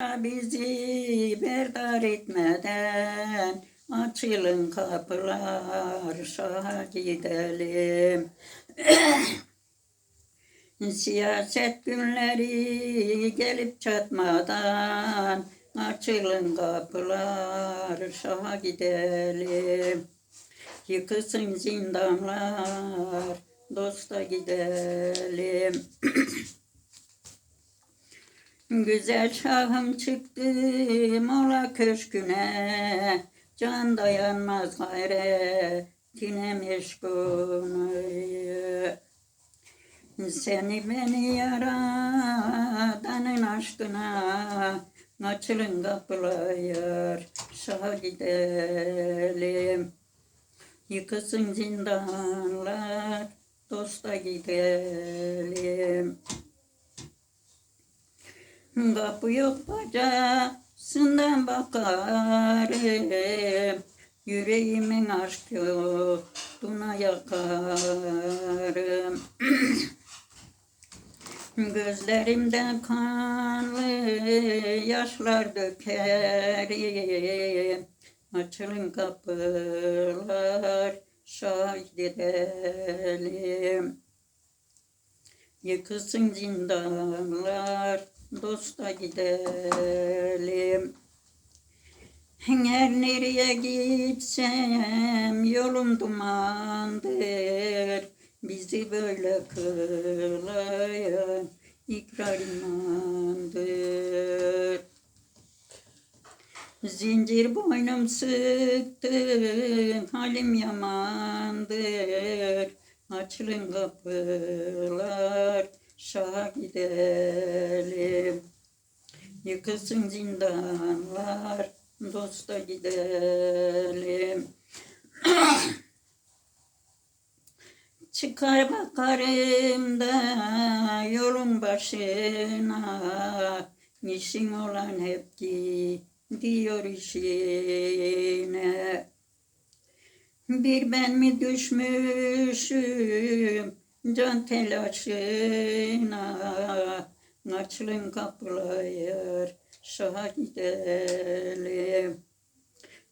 Bizi berdar etmeden açılın kapılar şaha gidelim. Siyaset günleri gelip çatmadan açılın kapılar şaha gidelim. Yıkılsın zindanlar dosta gidelim. Güzel şahım çıktı mola köşküne. Can dayanmaz gayretine meşgul Seni beni yaradanın aşkına Açılın kapılar şaha gidelim. Yıkılsın zindanlar dosta gidelim Kapı yok bacasından bakarım. Yüreğimin aşk yoluna yakarım. Gözlerimden kanlı yaşlar dökerim. Açılın kapılar şahit edelim. Yıkılsın zindanlar dosta gidelim. Her nereye gitsem yolum dumandır. Bizi böyle kılayan ikrar imandır. Zincir boynum sıktı, halim yamandır. Açılın kapılar, şaha gidelim. Yıkılsın zindanlar, dosta gidelim. Çıkar bakarım da yolun başına, işin olan hep gidiyor işine. Bir ben mi düşmüşüm can telaşına Açılın kapılar şaha gidelim.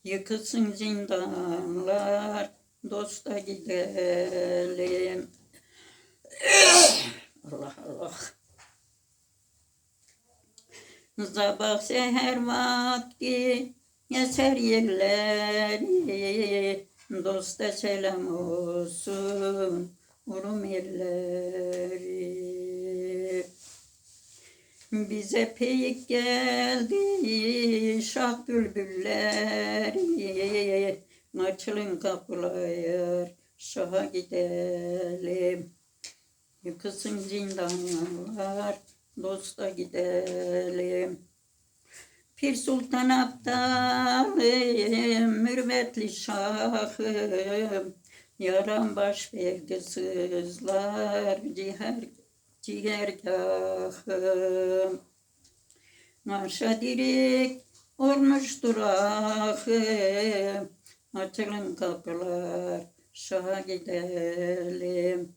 Yıkılsın zindanlar dosta gidelim. Allah Allah. Sabah seher vakti Yeser yerleri. Dosta selam olsun Urum elleri. Bize peyik geldi Şah bülbülleri. Açılın kapılar Şaha gidelim. Yıkılsın zindanlar Dosta gidelim. Pir Sultan Abdalım, mürvetli şahım, yaram baş verdi sızlar, ciğer, ciğergahım. Marşa direk olmuştur ahım, açılın kapılar, şaha gidelim.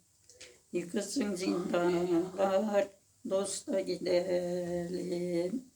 Yıkılsın zindanlar, dosta gidelim.